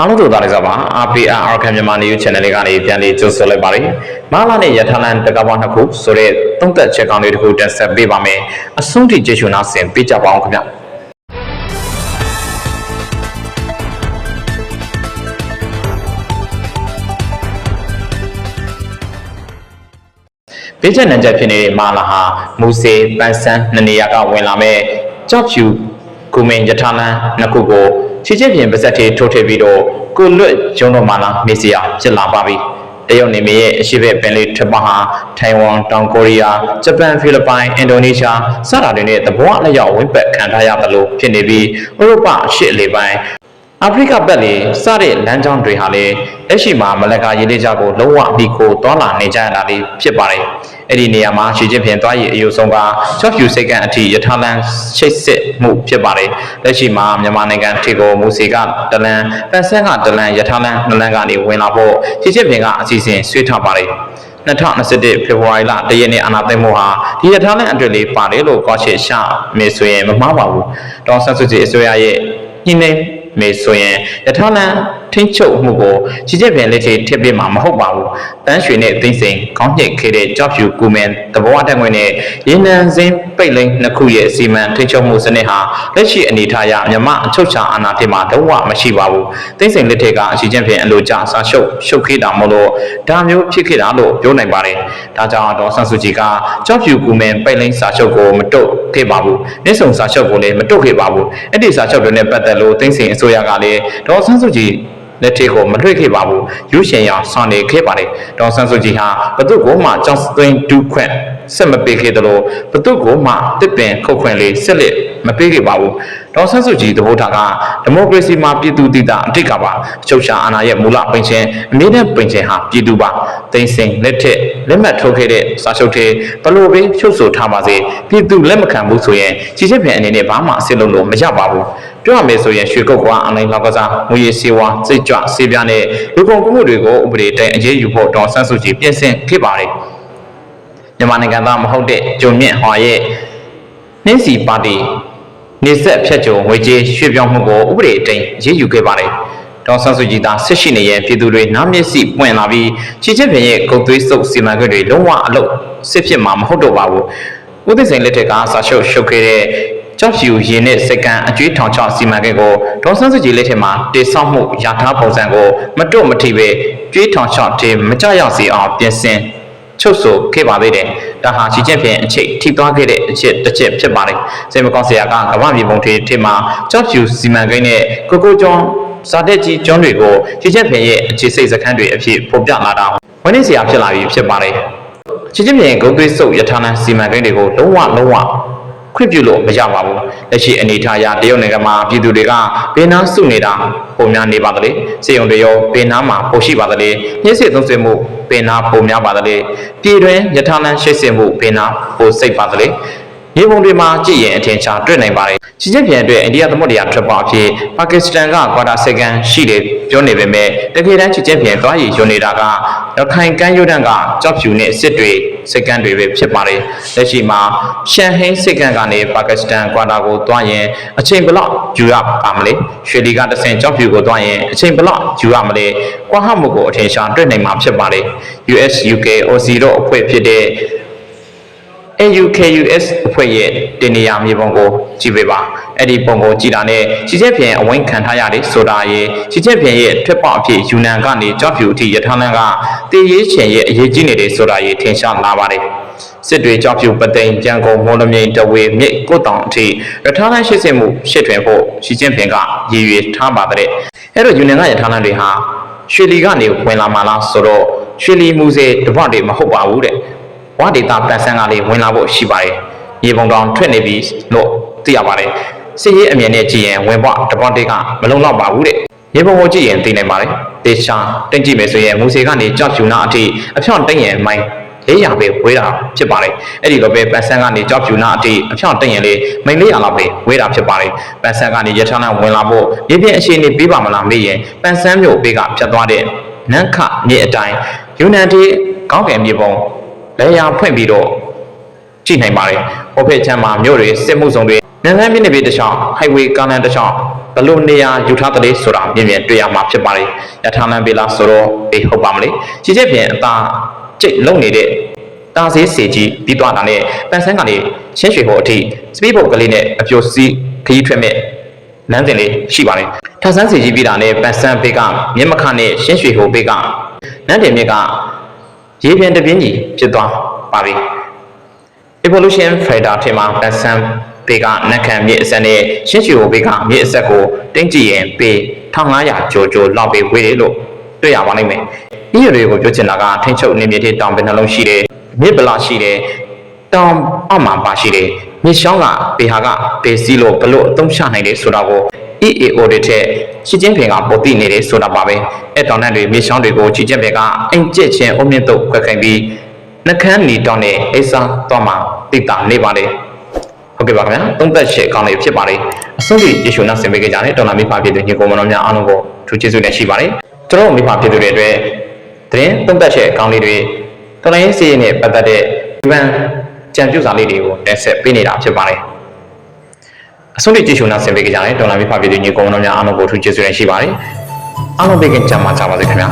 အားလုံးတို့သားလေးစားပါ RPR အာခံမြန်မာ News Channel လေးကနေပြန်လေးကြိုဆိုလိုက်ပါတယ်။မာလာနဲ့ရထားလန်တကဘာနှစ်ခုဆိုတဲ့သုံးသက်ချက်ကောင်းလေးတစ်ခုတက်ဆက်ပေးပါမယ်။အဆုံးထိကျေးဇူးနာဆင်ပေးကြပါအောင်ခင်ဗျာ။ပေးချက်နံချက်ဖြစ်နေတဲ့မာလာဟာမူစေပန်းစန်းနှစ်နေရာကဝင်လာမဲ့ကြောက်ဖြူကုမင်ရထားလန်နှစ်ခုကို ချစ်ချစ်ပြင်ပါဇက်ထေထိုးထည့်ပြီးတော့ကိုလွတ်ကျုံတော်မာလာမေစီယာဖြစ်လာပါပြီ။တရုတ်နေမရဲ့အရှိဘက်ပင်လေးထပ်ပါဟာထိုင်ဝမ်တောင်ကိုရီးယားဂျပန်ဖိလစ်ပိုင်အင်ဒိုနီးရှားစတာတွေနဲ့သဘောအလျောက်ဝိပတ်ခံထားရတယ်လို့ဖြစ်နေပြီးဥရောပအရှေ့အလယ်ပိုင်းအာဖရိကဘက်လေစတဲ့လမ်းကြောင်းတွေဟာလေလက်ရှိမှာမလကာရေးလေးကြကိုလုံးဝအပြီးကိုတွာလာနေကြရတာလေးဖြစ်ပါတယ်။ အဲ့ဒီနေရာမှာရှီကျင်းဖျင်တွားရည်အယုဆုံးကချော့ဖြူစိတ်ကအထိယထာလန်ချိတ်စစ်မှုဖြစ်ပါတယ်။လက်ရှိမှာမြန်မာနိုင်ငံထေကိုမူစီကတလန်ပန်ဆန်းကတလန်ယထာလန်နလန်ကနေဝင်လာဖို့ရှီကျင်းဖျင်ကအစီအစဉ်ဆွေးထားပါတယ်။2021ဖေဖော်ဝါရီလတရက်နေ့အာဏာသိမ်းမှုဟာဒီရထားလန်အတွက်လေးပါတယ်လို့ကောရှေရှာမေဆိုရင်မမှားပါဘူး။ဒေါ်ဆန်းစုကြည်အစိုးရရဲ့ညှိနှိုင်းမေဆိုရင်ရထားလန်ထိမ့်ချုပ်မှုကိုချစ်ချက်ပင်လက်ထိထည့်ပေးမှာမဟုတ်ပါဘူး။တန်းရွှေနဲ့သိမ့်စိန်ခေါင်းညိတ်ခဲ့တဲ့ကြောက်ဖြူကူမန်တဘောတက်ငွေနဲ့ရင်းနှံစင်းပိတ်လိမ့်နှစ်ခုရဲ့စီမံထိမ့်ချုပ်မှုစနစ်ဟာလက်ရှိအနေထားအရမြမအချုပ်ချာအာဏာထိမှာတော့ဝမရှိပါဘူး။သိမ့်စိန်လက်ထက်ကအစီချက်ပင်အလိုကျစာရှုပ်ရှုပ်ခေးတာမို့လို့ဒါမျိုးဖြစ်ခဲ့တာလို့ပြောနိုင်ပါတယ်။ဒါကြောင့်တော့ဆန်စုကြည်ကကြောက်ဖြူကူမန်ပိတ်လိမ့်စာချုပ်ကိုမတုတ်ခဲ့ပါဘူး။မြစ်ဆုံစာချုပ်ကိုလည်းမတုတ်ခဲ့ပါဘူး။အဲ့ဒီစာချုပ်တွေနဲ့ပတ်သက်လို့သိမ့်စိန်အစိုးရကလည်းဒေါ်ဆန်းစုကြည် လက်ထက်ကိုမလွှဲခဲ့ပါဘူးရုရှင်ရောင်ဆွန်နေခဲ့ပါတယ်ဒေါ်ဆန်းစုကြည်ဟာဘသူ့ကိုမှကြောင်းသိန်းဒူးခွင့်ဆက်မပေးခဲ့တယ်လို့ဘသူ့ကိုမှတစ်ပင်ခုတ်ခွင့်လေးဆက်လက်မပေးခဲ့ပါဘူးဒေါ်ဆန်းစုကြည်သဘောထားကဒီမိုကရေစီမှာပြည်သူတည်တာအတိတ်ကပါအချုပ်ချာအာဏာရဲ့မူလပင်ချင်းအမြင့်တဲ့ပင်ချင်းဟာပြည်သူပါသိန်းစင်လက်ထက်လက်မှတ်ထိုးခဲ့တဲ့စာချုပ်တွေဘလို့ပဲချုပ်ဆိုထားပါစေပြည်သူလက်မခံဘူးဆိုရင်ကြီးချက်ပြန်အနေနဲ့ဘာမှအစ်လုံးလို့မရပါဘူး ပြောရမယ်ဆိုရင်ရွှေကုတ်ကအနိုင်လောက်ကစားငွေရည်စေဝါစိတ်ကြွစေပြားနဲ့လူကုန်ကူးမှုတွေကိုဥပဒေတိုင်းအရေးယူဖို့တော်ဆန်းစုကြည်ပြင်ဆင်ခဲ့ပါတယ်မြန်မာနိုင်ငံသားမဟုတ်တဲ့ဂျုံမြင့်ဟွာရဲ့နှင်းစီပါတီနေဆက်ဖြတ်ကျော်ငွေကြေးရွှေ့ပြောင်းမှုကိုဥပဒေအတိုင်းအရေးယူခဲ့ပါတယ်ဒေါ်ဆန်းစုကြည်သာဆက်ရှိနေရင်ပြည်သူတွေနားမျက်စိပွင့်လာပြီးချစ်ချစ်ပင်ရဲ့ကုတ်သွေးစုပ်စီမံကိန်းတွေလုံးဝအလုပ်စစ်ဖြစ်မှာမဟုတ်တော့ပါဘူးဦးသိစိန်လက်ထက်ကစာရှုပ်ရှုပ်ခဲ့တဲ့ ကြောက်ဖြူရင်နဲ့စကန်အကျွေးထောင်ချစီမံကိန်းကိုဒေါ်ဆန်းစုကြည်လက်ထက်မှာတေဆောက်မှုယာထားပုံစံကိုမတွတ်မထိပဲကျွေးထောင်ချတေမကြရောက်စီအောင်ပြင်ဆင်ချုပ်ဆိုခဲ့ပါသေးတယ်။ဒါဟာချီချက်ဖြင့်အချိတ်ထိသွားခဲ့တဲ့အချက်တစ်ချက်ဖြစ်ပါတယ်။စေမကောင်းဆရာကကမ္ဘာမြေပုံထေးထေမှာကြောက်ဖြူစီမံကိန်းနဲ့ကိုကိုကျွန်းစာတက်ကြီးကျွန်းတွေကိုချီချက်ဖြင့်ရဲ့အခြေစိတ်စခန်းတွေအဖြစ်ဖော်ပြလာတာဝင်းနေဆရာဖြစ်လာပြီဖြစ်ပါတယ်။ချီချက်ဖြင့်ဂုံသွေးစုပ်ရထားလမ်းစီမံကိန်းတွေကိုလုံးဝလုံးဝ ခွင့်ပြုလို့မရပါဘူးလက်ရှိအနေထားအရတရုတ်နိုင်ငံမှာပြည်သူတွေကဘေးနားစုနေတာပုံများနေပါသလေစေယုံတွေရောဘေးနားမှာပိုရှိပါသလေညှစ်စစ်သုံးဆွေမှုဘေးနားပုံများပါသလေပြည်တွင်ယထာလန်းရှိတ်စင်မှုဘေးနားပိုစိတ်ပါသလေမြေပုံတွေမှာကြည့်ရင်အထင်ရှားတွေ့နိုင်ပါတယ်။ချင်းချင်းပြန်အတွက်အိန္ဒိယသမုဒ္ဒရာထွက်ပေါက်အဖြစ်ပါကစ္စတန်ကကွာတာစကန်ရှိတယ်ပြောနေပေမဲ့တကယ်တမ်းချင်းချင်းပြန်သွားရည်ယွန်နေတာကရခိုင်ကမ်းရိုးတန်းကကြောက်ဖြူနဲ့စစ်တွေ စကန်တွေပဲဖြစ်ပါတယ်။လက်ရှိမှာရှန်ဟိန်းစကန်ကနေပါကစ္စတန်ကွာတာကိုသွားရင်အချိန်ဘလောက်ယူရပါမလဲ။ရွှေလီကတဆင်ကြောက်ဖြူကိုသွားရင်အချိန်ဘလောက်ယူရမလဲ။ကွာဟမှုကိုအထင်ရှားတွေ့နိုင်မှာဖြစ်ပါတယ်။ US UK OC တို့အဖွဲ့ဖြစ်တဲ့ AUKUS အဖွဲ့ရဲ့တင်နေရမြေပုံကိုကြည့်ပေးပါအဲ့ဒီပုံကိုကြည့်တာနဲ့ချီချက်ဖြင့်အဝိုင်းခံထားရတယ်ဆိုတာရဲ့ချီချက်ဖြင့်ရဲ့ထွက်ပေါက်အဖြစ်ယူနန်ကနေကြောက်ဖြူအထိရထားလန်းကတည်ရေးချင်ရဲ့အရေးကြီးနေတယ်ဆိုတာရဲ့ထင်ရှားလာပါတယ်စစ်တွေကြောက်ဖြူပသိမ်ကြံကုန်မော်လမြိန်တဝေမြိတ်ကိုတောင်အထိရထားလန်းရှိစစ်မှုရှစ်ထွင်ဖို့ချီချင်းပင်ကရည်ရွယ်ထားပါတဲ့အဲ့တော့ယူနန်ကရထားလန်းတွေဟာရွှေလီကနေဝင်လာမှလားဆိုတော့ရွှေလီမူစေတပတ်တွေမဟုတ်ပါဘူးတဲ့ ဝါဒေတာပန်ဆန်းကလေးဝင်လာဖို့ရှိပါတယ်ရေပုံတောင်ထွက်နေပြီလို့သိရပါတယ်စစ်ရေးအမြင်နဲ့ကြည့်ရင်ဝင်ပွားတပွားတေးကမလုံလောက်ပါဘူးတဲ့ရေပုံကိုကြည့်ရင်သိနိုင်ပါတယ်တေချာတင်ကြည့်မယ်ဆိုရင်မူစေကနေကြောက်ဖြူနာအထိအဖြောင့်တိတ်ရင်မိုင်းလေးရပဲဝေးတာဖြစ်ပါတယ်အဲ့ဒီလိုပဲပန်ဆန်းကနေကြောက်ဖြူနာအထိအဖြောင့်တိတ်ရင်လေးမိန်လေးရလောက်ပဲဝေးတာဖြစ်ပါတယ်ပန်ဆန်းကနေရထားလမ်းဝင်လာဖို့မြေပြင်အခြေအနေပေးပါမလားမေးရင်ပန်ဆန်းမျိုးဘေးကဖြတ်သွားတဲ့နန်းခမြေအတိုင်းယူနန်တီကောင်းကင်မြေပုံ လဲရဖွင့်ပြီးတော့ကြည့်နိုင်ပါတယ်။ဟိုဖက်ချမ်းမှာမြို့တွေစစ်မှုဆောင်တွေနန်းလန်းမြင့်နေပြီတစ်ချောင်း highway ကားလမ်းတစ်ချောင်းဘလို့နေရာယူထားတဲ့ဆိုတာမြင်မြင်တွေ့ရမှာဖြစ်ပါလေရထားလမ်းပေးလားဆိုတော့အေးဟုတ်ပါမလေချီချက်ပြင်အသာကျိတ်လုံနေတဲ့တာဆေးစီကြီးပြီးသွားတာနဲ့ပန်ဆန်းကနေရှင်းရွှေဟိုအထိစပီးဘုတ်ကလေးနဲ့အပြိုစီးခရီးထွက်မဲ့လမ်းစဉ်လေးရှိပါလေထဆန်းစီကြီးပြီးတာနဲ့ပန်ဆန်းဘေးကမြင့်မခနဲ့ရှင်းရွှေဟိုဘေးကနန်းတင်မြစ်က ရေပြင်တပြင်းကြီးဖြစ်သွားပါပြီ evolution fighter ထင်မှာပန်ဆန်ပေကနက်ခံမြေအစက်နဲ့ရှင်းချီကိုပေကမြေအစက်ကိုတင်းကြည့်ရင်ပေ1500ကျော်ကျော်လောက်ပေဝေးတယ်လို့တွေ့ရပါလိမ့်မယ်။ဒီတွေကိုပြောချင်တာကထင်းချုပ်နေမြေတဲ့တောင်ပင်နှလုံးရှိတယ်။မြေပလာရှိတယ်။တောင်အောက်မှာပါရှိတယ်။မြေရှောင်းကပေဟာကပေစီလို့ဘလို့အသုံးချနိုင်တယ်ဆိုတာကို EAO တွေထက်ရှင်းချင်းပင်ကပေါ်သိနေတယ်ဆိုတာပါပဲ။အဲ့တောင်တန်းတွေမြေရှောင်းတွေကိုချီချင်းပင်ကအင်ကျက်ချင်းအုံမြင့်တော့ခွဲခိုင်းပြီးနှကန်းနီတောင်းနဲ့အိဆာတော့မှတိတာနေပါလေဟုတ်ကဲ့ပါခင်ဗျာသုံးသက်ရှေ့အကောင်းလေးဖြစ်ပါလေအဆုံးထိယေရှုနာဆင်ပေးကြတဲ့ဒေါ်လာမိဖဖြစ်တဲ့ညီကိုမတော်များအားလုံးကိုထူးကျေးဇူးနဲ့ရှိပါတယ်ကျွန်တော်မိဖဖြစ်တဲ့အတွက်သတင်းသုံးသက်ရှေ့အကောင်းလေးတွေတော်လိုင်းစီးနဲ့ပတ်သက်တဲ့ဒီပန်ကြံပြုစာလေးတွေကိုတက်ဆက်ပေးနေတာဖြစ်ပါတယ် အဆုံးထိယေရှုနာဆင်ပေးကြတဲ့ဒေါ်လာမိဖဖြစ်တဲ့ညီကိုမတော်များအားလုံးကိုထူးကျေးဇူးနဲ့ရှိပါတယ်အားလုံးပေးကကြမှာကြပါစေခင်ဗျာ